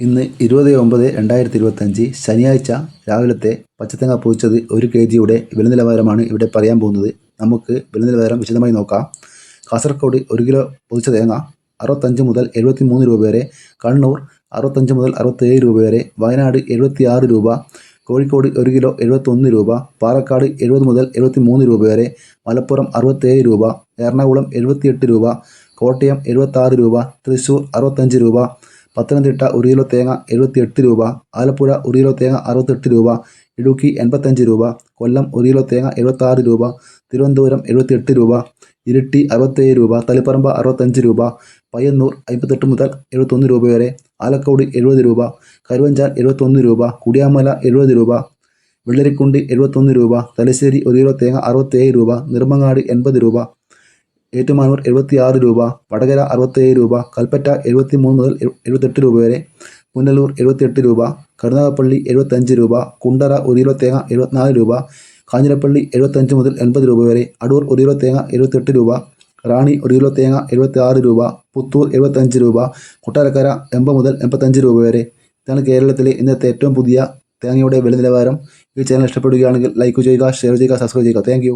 ഇന്ന് ഇരുപത് ഒമ്പത് രണ്ടായിരത്തി ഇരുപത്തഞ്ച് ശനിയാഴ്ച രാവിലത്തെ പച്ചത്തേങ്ങ പൂച്ചത് ഒരു കെ ജിയുടെ വില നിലവാരമാണ് ഇവിടെ പറയാൻ പോകുന്നത്. നമുക്ക് വില നിലവാരം വിശദമായി നോക്കാം. കാസർഗോഡ് ഒരു കിലോ പൊതിച്ച തേങ്ങ അറുപത്തഞ്ച് മുതൽ എഴുപത്തി മൂന്ന് രൂപ വരെ കണ്ണൂർ അറുപത്തഞ്ച് മുതൽ അറുപത്തേഴ് രൂപ വരെ വയനാട് എഴുപത്തി ആറ് രൂപ കോഴിക്കോട് ഒരു കിലോ എഴുപത്തൊന്ന് രൂപ പാലക്കാട് എഴുപത് മുതൽ എഴുപത്തി മൂന്ന് രൂപ വരെ മലപ്പുറം അറുപത്തേഴ് രൂപ എറണാകുളം എഴുപത്തിയെട്ട് രൂപ കോട്ടയം എഴുപത്താറ് രൂപ തൃശ്ശൂർ അറുപത്തഞ്ച് രൂപ പത്തനംതിട്ട ഒരു കിലോ തേങ്ങ എഴുപത്തിയെട്ട് രൂപ ആലപ്പുഴ ഒരു കിലോ തേങ്ങ അറുപത്തെട്ട് രൂപ ഇടുക്കി എൺപത്തഞ്ച് രൂപ കൊല്ലം ഒരു കിലോ തേങ്ങ എഴുപത്താറ് രൂപ തിരുവനന്തപുരം എഴുപത്തിയെട്ട് രൂപ ഇരിട്ടി അറുപത്തേഴ് രൂപ തളിപ്പറമ്പ് അറുപത്തഞ്ച് രൂപ പയ്യന്നൂർ അമ്പത്തെട്ട് മുതൽ എഴുപത്തൊന്ന് രൂപ വരെ ആലക്കോട് എഴുപത് രൂപ കരുവഞ്ചാൽ എഴുപത്തൊന്ന് രൂപ കുടിയാമല എഴുപത് രൂപ വെള്ളരിക്കുണ്ട് എഴുപത്തൊന്ന് രൂപ തലശ്ശേരി ഒരു കിലോ തേങ്ങ അറുപത്തേഴ് രൂപ നിർമ്മങ്ങാട് എൺപത് രൂപ ഏറ്റുമാനൂർ എഴുപത്തിയാറ് രൂപ വടകര അറുപത്തേഴ് രൂപ കൽപ്പറ്റ എഴുപത്തി മൂന്ന് മുതൽ എഴു- എഴുപത്തെട്ട് രൂപ വരെ പുനലൂർ എഴുപത്തിയെട്ട് രൂപ കരുനാഗപ്പള്ളി എഴുപത്തഞ്ച് രൂപ കുണ്ടറ ഒരു കിലോ തേങ്ങ എഴുപത്തിനാല് രൂപ കാഞ്ഞിരപ്പള്ളി എഴുപത്തഞ്ച് മുതൽ എൺപത് രൂപ വരെ അടൂർ ഒരു കിലോ തേങ്ങ എഴുപത്തെട്ട് രൂപ റാണി ഒരു കിലോ തേങ്ങ എഴുപത്തി ആറ് രൂപ പുത്തൂർ എഴുപത്തഞ്ച് രൂപ കൊട്ടാരക്കര എൺപത് മുതൽ എൺപത്തഞ്ച് രൂപ വരെ. ഇതാണ് കേരളത്തിലെ ഇന്നത്തെ ഏറ്റവും പുതിയ തേങ്ങയുടെ വില നിലവാരം ഈ ചാനൽ ഇഷ്ടപ്പെടുകയാണെങ്കിൽ ലൈക്ക് ചെയ്യുക ഷെയർ ചെയ്യുക സബ്സ്ക്രൈബ് ചെയ്യുക. താങ്ക്